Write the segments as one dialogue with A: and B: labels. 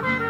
A: আজ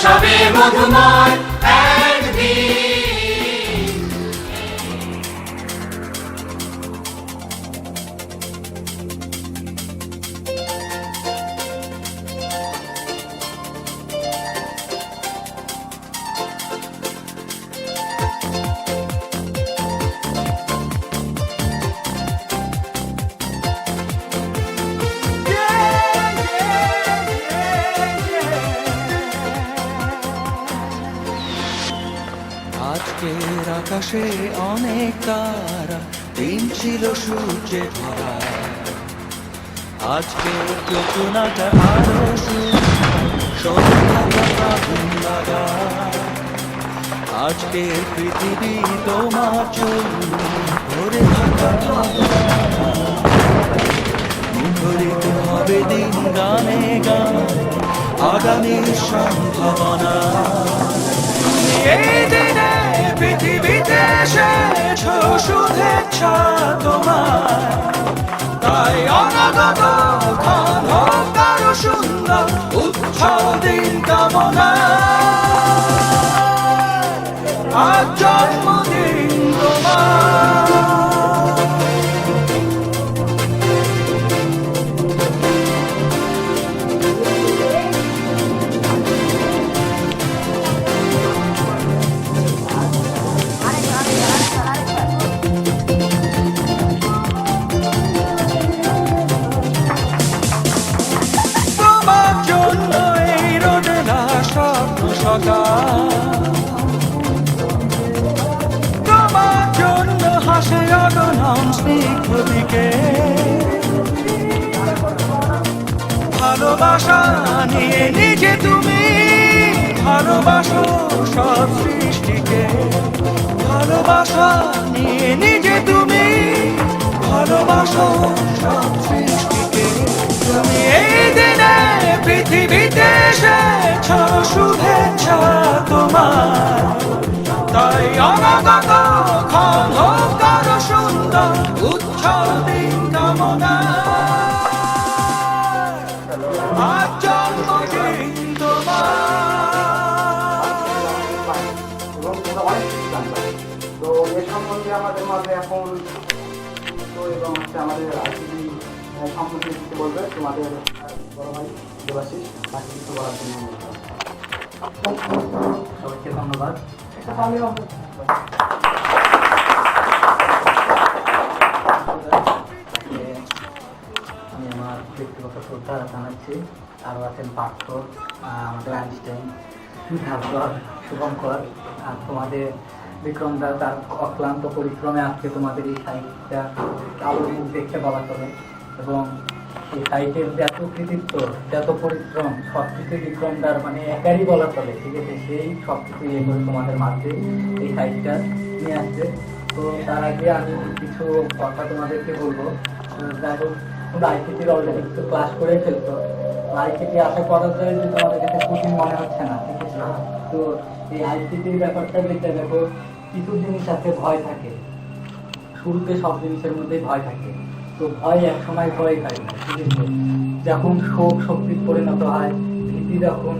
B: আকাশ হবে মধুময়
A: আজকের আকাশে অনেক তারা, দিন ছিল সূর্যে ভরা আজকের যোজনাটা আরও আজকের পৃথিবী তোমার জন্য ভরে থাকা। হবে দিন গানে গান, আগামীর সম্ভাবনা। শুভেচ্ছা তোমার। তাই অনাগত ক্ষণ হোক আরও সুন্দর উচ্ছ দিন কামনা আজ তোমাকে। ভালোবাসা নিয়ে নিজে তুমি, ভালোবাসো সব সৃষ্টিকে। ভালোবাসা নিয়ে নিজে তুমি, ভালোবাসো সব সৃষ্টিকে। তুমি এই দিনে
C: পৃথিবী তো এ সম্বন্ধে আমাদের মাঝে এখন তো এবং হচ্ছে আমাদের আইসিডি সম্বন্ধে কিছু বলবে তোমাদের বড় ভাই সবাইকে ধন্যবাদ তাকে শ্রদ্ধা জানাচ্ছি আরও আছেন পার্থ আমাদের আইনস্টাইন তারপর শুভঙ্কর, আর তোমাদের বিক্রমদা তার অক্লান্ত পরিশ্রমে আজকে তোমাদের এই সাইটটা আলোর মুখ দেখতে বলা চলে। এবং এই সাইটের যত কৃতিত্ব, যত পরিশ্রম সব কিছু বিক্রমদার মানে একারই বলা চলে, ঠিক আছে? সেই সব কিছু ইয়ে করে তোমাদের মাঝে এই সাইটটা নিয়ে আসছে। তো তার আগে আমি কিছু কথা তোমাদেরকে বলব। যাই হোক আইসিটির অলরেডি ক্লাস করে ফেলতো। আইসিটি আশা করা যায় যে তোমাদের কাছে কঠিন মনে হচ্ছে না, ঠিক আছে? তো এই আইসিটির ব্যাপারটা দেখো, কিছু জিনিস আছে, ভয় থাকে। শুরুতে সব জিনিসের মধ্যেই ভয় থাকে। তো ভয় এক সময় ভয় ঠিক আছে? যখন শোক শক্তির পরিণত হয়, ভীতি যখন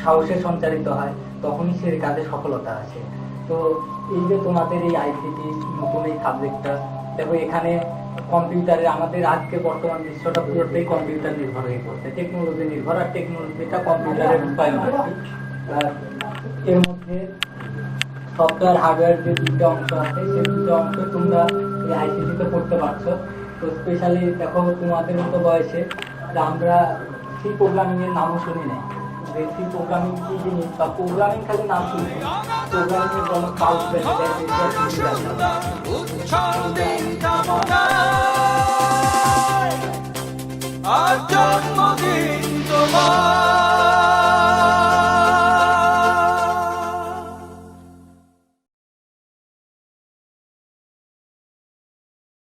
C: সাহসে সঞ্চারিত হয়, তখনই সে কাজে সফলতা আসে। তো এই যে তোমাদের এই আইসিটি নতুন এই সাবজেক্টটা দেখো এখানে কম্পিউটারে আমাদের আজকে বর্তমান বিশ্বটা পুরোটাই কম্পিউটার নির্ভর হয়ে পড়ছে। টেকনোলজি নির্ভর, আর টেকনোলজিটা কম্পিউটারের আর এর মধ্যে সফটওয়্যার, হার্ডওয়্যার যে দুটো অংশ আছে সেই দুটো অংশ তোমরা এই আইসিটিতে পড়তে পারছ। তো স্পেশালি দেখো তোমাদের মতো বয়সে আমরা সি প্রোগ্রামিং এর নামও শুনি নাই। সি প্রোগ্রামিং কি জিনিস বা প্রোগ্রামিং খালি নাম শুনি। প্রোগ্রামিং এর যেমন কাজ